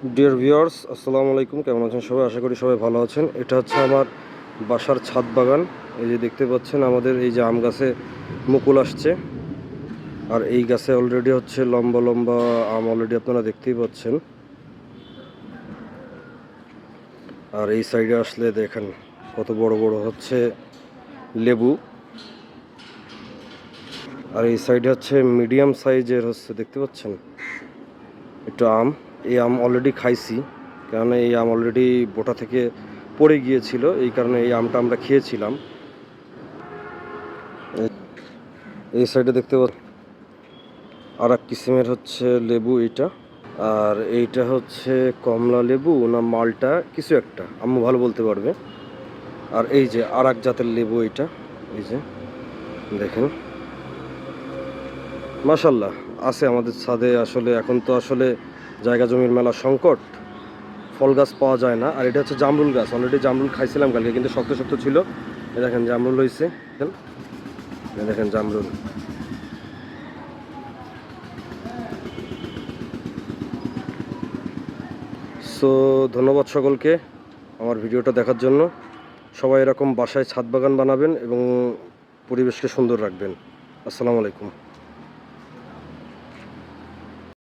Dear viewers আসসালামু আলাইকুম। কেমন আছেন সবাই? আশা করি সবাই ভালো আছেন। এটা হচ্ছে আমার বাসার ছাদ বাগান। এই যে দেখতে পাচ্ছেন, আমাদের এই যে আম গাছে মুকুল আসছে। আর এই গাছে অলরেডি হচ্ছে লম্বা লম্বা আম অলরেডি আপনারা দেখতেই পাচ্ছেন। আর এই সাইডে আসলে দেখেন, কত বড় বড় হচ্ছে লেবু। আর এই সাইডে হচ্ছে মিডিয়াম সাইজের হচ্ছে, দেখতে পাচ্ছেন? একটু আম। এই আম অলরেডি খাইছি কারণ এই আম অলরেডি বোটা থেকে পড়ে গিয়েছিল, এই কারণে এই আমটা আমরা খেয়েছিলাম। এই- সাইডে দেখতে পাচ্ছ, আর এক কিসিমের হচ্ছে লেবু এইটা, আর এইটা হচ্ছে কমলা লেবু না মালটা, কিছু একটা, আম্মু ভালো বলতে পারবে। আর এই যে আর এক জাতের লেবু এইটা, এই যে, দেখেন। মাশাল্লাহ আছে আমাদের ছাদে, আসলে এখন তো আসলে জায়গা জমির মেলা সংকট, ফল গাছ পাওয়া যায় না। আর এটা হচ্ছে জামরুল গাছ। অলরেডি জামরুল খাইছিলাম কালকে, কিন্তু শক্ত শক্ত ছিল। দেখেন জামরুল হয়েছে দেখেন জামরুল। সো ধন্যবাদ সকলকে আমার ভিডিওটা দেখার জন্য। সবাই এরকম বাসায় ছাদ বাগান বানাবেন এবং পরিবেশকে সুন্দর রাখবেন। আসসালামু আলাইকুম।